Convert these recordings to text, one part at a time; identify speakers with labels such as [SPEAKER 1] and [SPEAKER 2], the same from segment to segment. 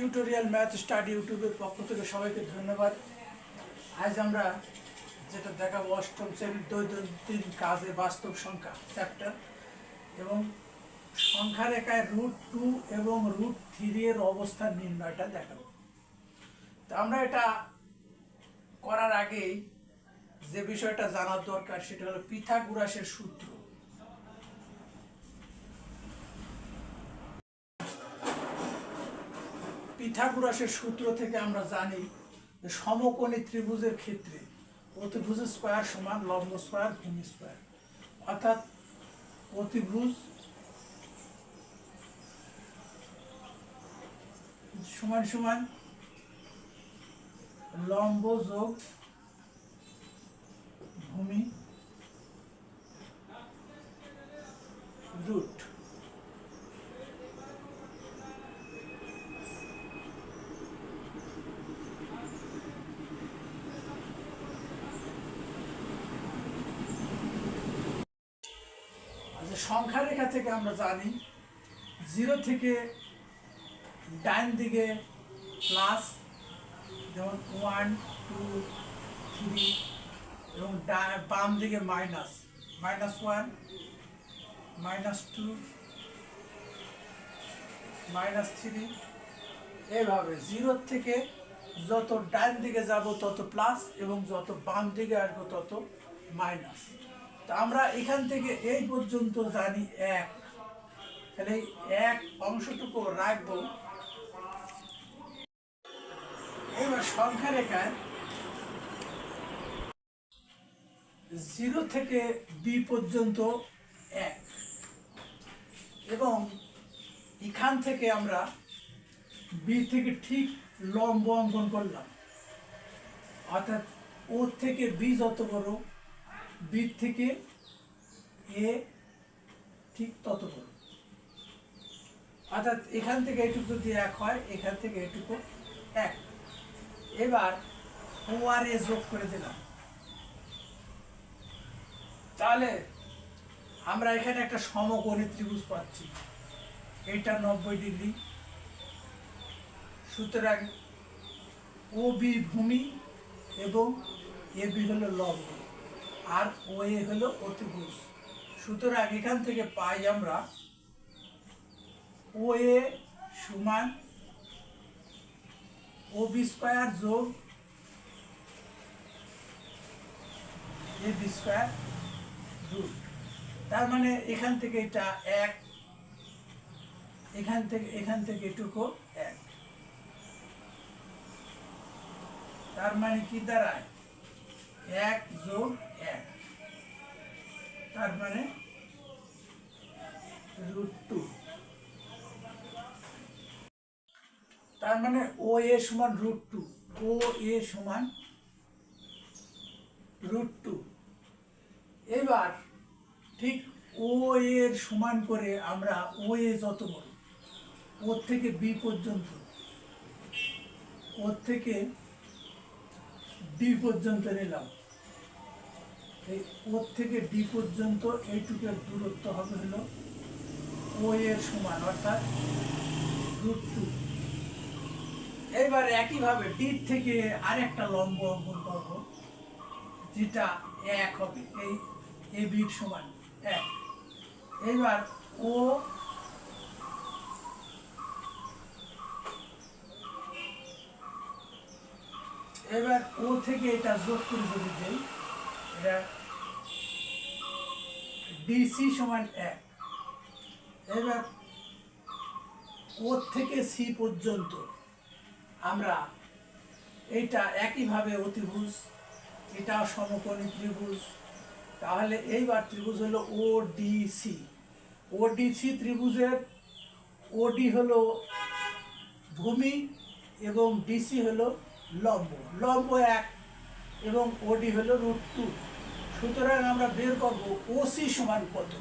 [SPEAKER 1] Tutorial math study ইউটিউবের পক্ষ থেকে সবাইকে ধন্যবাদ। আজ আমরা যেটা দেখাবো, অষ্টম শ্রেণির দৈনন্দিন কাজে বাস্তব সংখ্যা চ্যাপ্টার এবং সংখ্যা রেখায় রুট টু এবং রুট থ্রি এর অবস্থান নির্ণয়টা দেখাবো। তো আমরা এটা করার আগেই যে বিষয়টা জানার দরকার, সেটা হলো পিথাগোরাসের সূত্র। পিথাগোরাসের সূত্র থেকে আমরা জানি যে সমকোণী ত্রিভুজের ক্ষেত্রে অতিভুজ স্কোয়ার সমান লম্ব স্কোয়ার ভূমি স্কোয়ার। অর্থাৎ অতিভুজ সমান সমান লম্ব যোগ ভূমি রুট আচ্ছা সংখ্যা রেখা থেকে আমরা জানি জিরো থেকে ডান দিকে প্লাস যেমন ওয়ান টু থ্রি এবং বাম দিকে minus minus one minus two minus three এইভাবে জিরো থেকে যত ডান দিকে যাব তত প্লাস এবং যত বাম দিকে আসব তত মাইনাস আমরা এখান থেকে এই পর্যন্ত জানি এক। তাহলে এক অংশটুকু রাখব। এবার সংখ্যা রেখায় জিরো থেকে বি পর্যন্ত এক। এবং এখান থেকে আমরা বি থেকে ঠিক লম্ব অঙ্কন করলাম। অর্থাৎ ওর থেকে বি যত বড় বি থেকে এ ঠিক তত বড় অর্থাৎ এখান থেকে এটুকু যদি এক হয়, এখান থেকে এটুকু এক। এবার ও আর এ যোগ করে দিলাম। তাহলে আমরা এখানে একটা সমকোণী ত্রিভুজ পাচ্ছি। এটা নব্বই ডিগ্রি। সুতরাং ও বি ভূমি এবং এ বি হলো লম্ব আর ও এ হলো অতিভুজ সুতরাং এখান থেকে পাই আমরা ও এ সমান ও বি স্কোয়ার যোগ এ বি স্কোয়ার রুট তার মানে এখান থেকে এটা এক, এখান থেকে এখান থেকে এটুকু এক। তার মানে কি দাঁড়ায়? এক যোগ এক। তার মানে রুট তার মানে ও এ সমান রুট টু ও এ সমান রুট টু এবার ঠিক ও এর সমান করে আমরা ও এ যত বড়, ওর থেকে বি পর্যন্ত, ওর থেকে ডি পর্যন্ত নিলাম। এই ওর থেকে ডি পর্যন্ত এইটুকের দূরত্ব হবে হলো ও এর সমান, অর্থাৎ রুট টু এইবার একইভাবে ডি থেকে আরেকটা লম্ব অঙ্কন করব, যেটা এক হবে, এই এ বির সমান এক। এবার ও এবার ও থেকে এটা যোগ করে যদি দেই, এটা ডিসি সমান এক। এবার ও থেকে সি পর্যন্ত আমরা এইটা একইভাবে অতিভুজ, এটাও সমকোণী ত্রিভুজ। তাহলে এইবার ত্রিভুজ হলো ও ডিসি ও ডিসি ত্রিভুজের ওডি হলো ভূমি এবং ডিসি হলো লম্ব। লম্ব এক এবং ওডি হলো রুট টু সুতরাং আমরা বের করব ওসি সমান কত?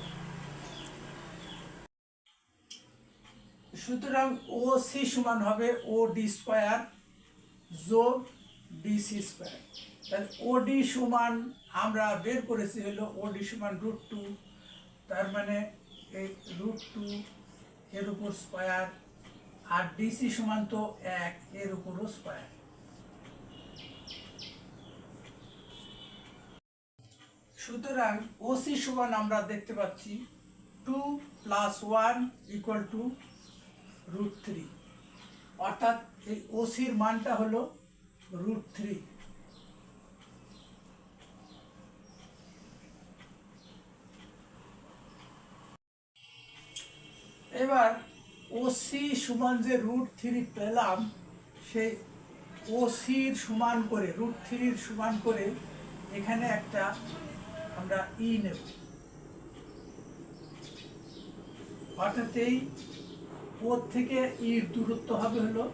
[SPEAKER 1] সুতরাং ও সি সমান হবে ও ডি স্কোয়ার যোগ ডিসি স্কোয়ার তাহলে ও ডি সমান আমরা বের করেছি হলো ও ডি সমান রুট টু তার মানে এই রুট টু এর উপর স্কোয়ার আর ডিসি সমান তো এক, এর উপরও স্কোয়ার সুতরাং ওসি সমান আমরা দেখতে পাচ্ছি two plus one equal two root three অর্থাৎ এই ওসির মানটা হলো রুট থ্রি এবার ওসি সমান যে রুট থ্রি পেলাম সেই ওসির সমান করে রুট থ্রির সমান করে এখানে একটা আমরা ই নেব। অর্থাৎ এই ওর থেকে ইর দূরত্ব হবে হলো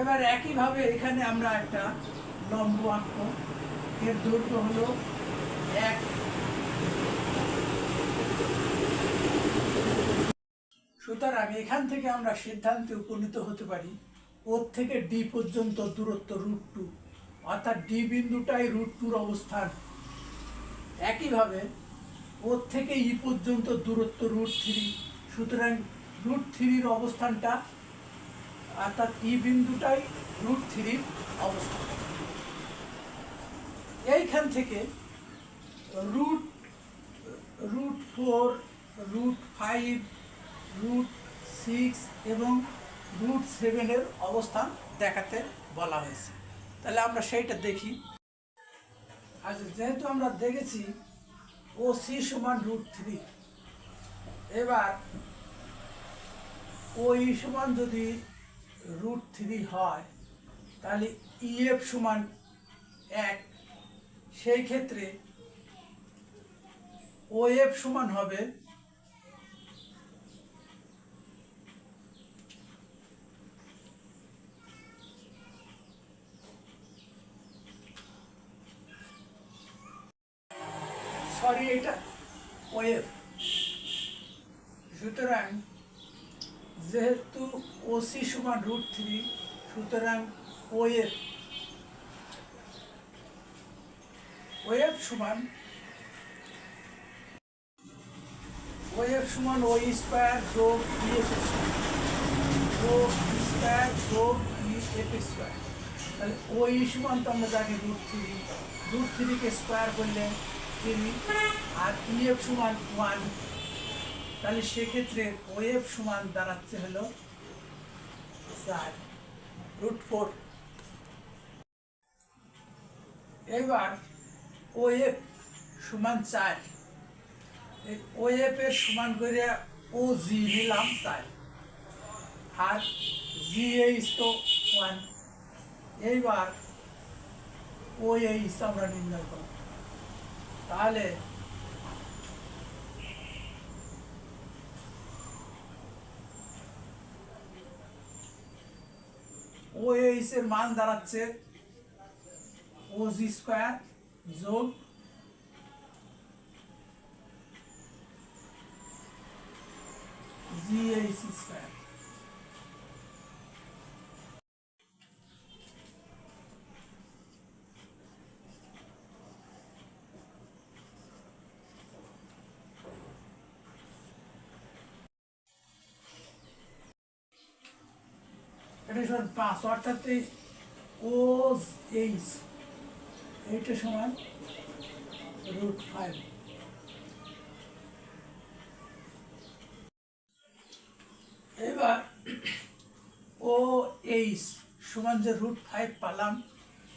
[SPEAKER 1] এবার একইভাবে এখানে আমরা একটা লম্ব আঁকবো। এর দৈর্ঘ্য হলো এক। সুতরাং এখান থেকে আমরা সিদ্ধান্তে উপনীত হতে পারি। ওর থেকে ডি পর্যন্ত দূরত্ব রুট টু অর্থাৎ ডি বিন্দুটাই রুট টুর অবস্থান। একইভাবে ওর থেকে ই পর্যন্ত দূরত্ব রুট থ্রি সুতরাং রুট থ্রির অবস্থানটা, অর্থাৎ ই বিন্দুটাই রুট থ্রির অবস্থান। এইখান থেকে root root four root five root six এবং রুট সেভেনের অবস্থান দেখাতে বলা হয়েছে। তাহলে আমরা সেইটা দেখি। আচ্ছা যেহেতু আমরা দেখেছি, ও সি সমান রুট থ্রি এবার, ও ই সমান যদি রুট থ্রি হয়, তাহলে ইএফ সমান এক। সেই ক্ষেত্রে ও এফ সমান হবে সরি, এটা ওয়েভ। সুতরাং যেহেতু ওসি সমান রুট থ্রি সুতরাং ওয়েভ। ওয়েভ সমান ওয়েভ সমান ও স্কোয়ার যোগ ই এফ স্কোয়ার যোগ ই এফ স্কোয়ার তাহলে ও ই সমান তো আমরা জানি রুট থ্রি রুট থ্রিকে স্কোয়ার করলে থ্রি আর ই এফ সমান ওয়ান তাহলে সেক্ষেত্রে ওয়েভ সমান দাঁড়াচ্ছে হলো চার রুট ফোর এবার ওএফ সমান চার। এই সমান করে ও জি নিলাম চার। আর জি এইচ তো ওয়ান এইবার ও এইচ আমরা নির্ণয় করব। তাহলে ও এইচ এর মান দাঁড়াচ্ছে ও জি স্কোয়ার যোগ সমান পাঁচ অর্থাৎ এই ও এইচ, এইটা সমান রুট ফাইভ। এবার ও এইচ সমান যে রুট ফাইভ পালাম,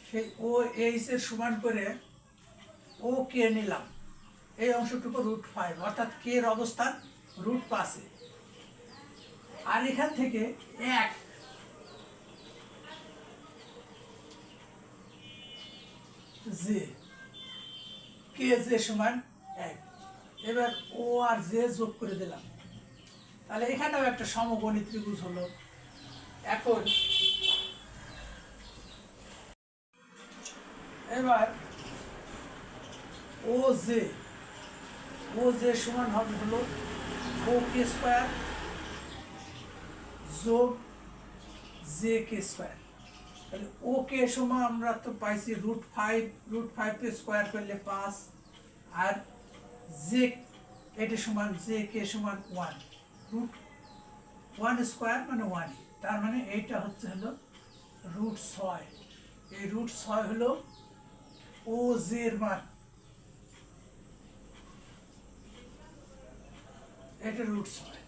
[SPEAKER 1] সেই ও এইচ এর সমান করে ও কে নিলাম, এই অংশটুকু রুট ফাইভ, অর্থাৎ কে এর অবস্থান রুট পাশে আর এখান থেকে এক জে কে জে সমান এক। এবার ও আর জে যোগ করে দিলাম। তাহলে এখানেও একটা সমগণী ত্রিভুজ হলো। এখন এবার ও জে ও জে সমান হবে হলো ও কে স্কোয়ার যোগ জে কে স্কোয়ার। তাহলে ও কে সমান আমরা তো পাইছি রুট ফাইভ রুট ফাইভকে স্কোয়ার করলে পাঁচ, আর জে এটা সমান জে কে সমান ওয়ান রুট ওয়ান স্কোয়ার মানে ওয়ান তার মানে এইটা হচ্ছে হলো রুট ছয়, এই রুট ছয় হলো ও জের মান, এটা রুট ছয়।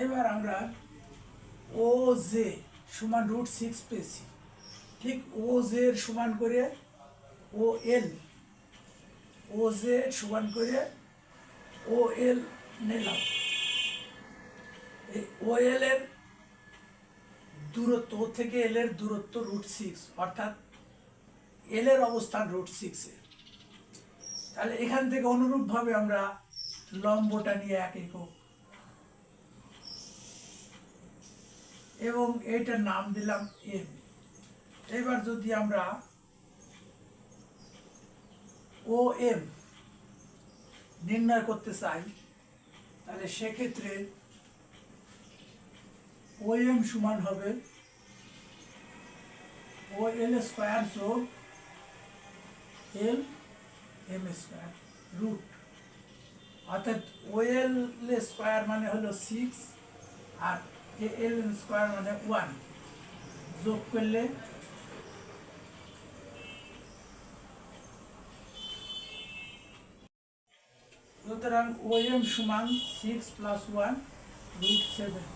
[SPEAKER 1] এবার আমরা ও জে সমান রুট সিক্স পেয়েছি। ঠিক ও জে এর সমান করে ও এল ও জে সমান করে ও এল নিলাম। ও এল এর দূরত্ব ও থেকে এল এর দূরত্ব রুট সিক্স অর্থাৎ এল এর অবস্থান রুট সিক্সে তাহলে এখান থেকে অনুরূপভাবে আমরা লম্বটা নিয়ে এক একক এবং এইটার নাম দিলাম এম এবার যদি আমরা ও এম নির্ণয় করতে চাই, তাহলে সেক্ষেত্রে ও এম সমান হবে ও এল স্কোয়ার যোগ এল এম স্কোয়ার রুট অর্থাৎ ও এল স্কোয়ার মানে হলো সিক্স আর এল স্কোয়ার মানে ওয়ান যোগ করলে সুতরাং ও এম সমান six plus one root seven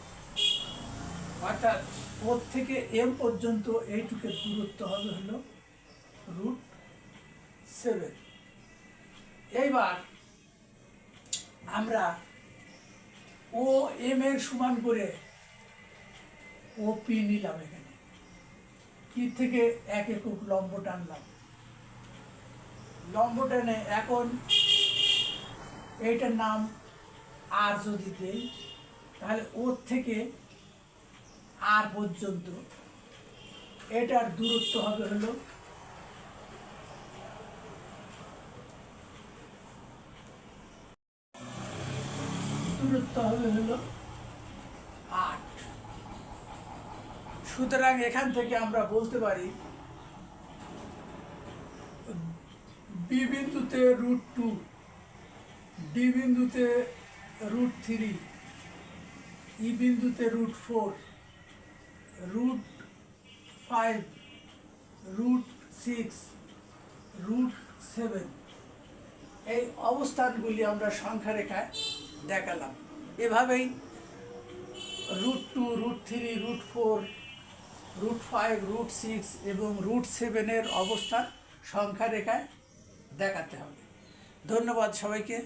[SPEAKER 1] অর্থাৎ ওর থেকে এম পর্যন্ত এইটুকের দূরত্ব হবে হলো রুট সেভেন এইবার আমরা ও এম এর সমান করে ও পি নিলাম এখানে। কি থেকে এক একক লম্ব টানলাম লম্ব টেনে এখন এইটার নাম আর যদি দেই, তাহলে ওর থেকে আর পর্যন্ত এটার দূরত্ব হবে হলো দূরত্ব হবে হলো সুতরাং এখান থেকে আমরা বলতে পারি, বি বিন্দুতে রুট টু ডি বিন্দুতে রুট থ্রি ই বিন্দুতে root four root five root six root seven এই অবস্থানগুলি আমরা সংখ্যা রেখায় দেখালাম। এভাবেই root two root three root four root five root six এবং রুট সেভেনের অবস্থান সংখ্যা রেখায় দেখাতে হবে। ধন্যবাদ সবাইকে।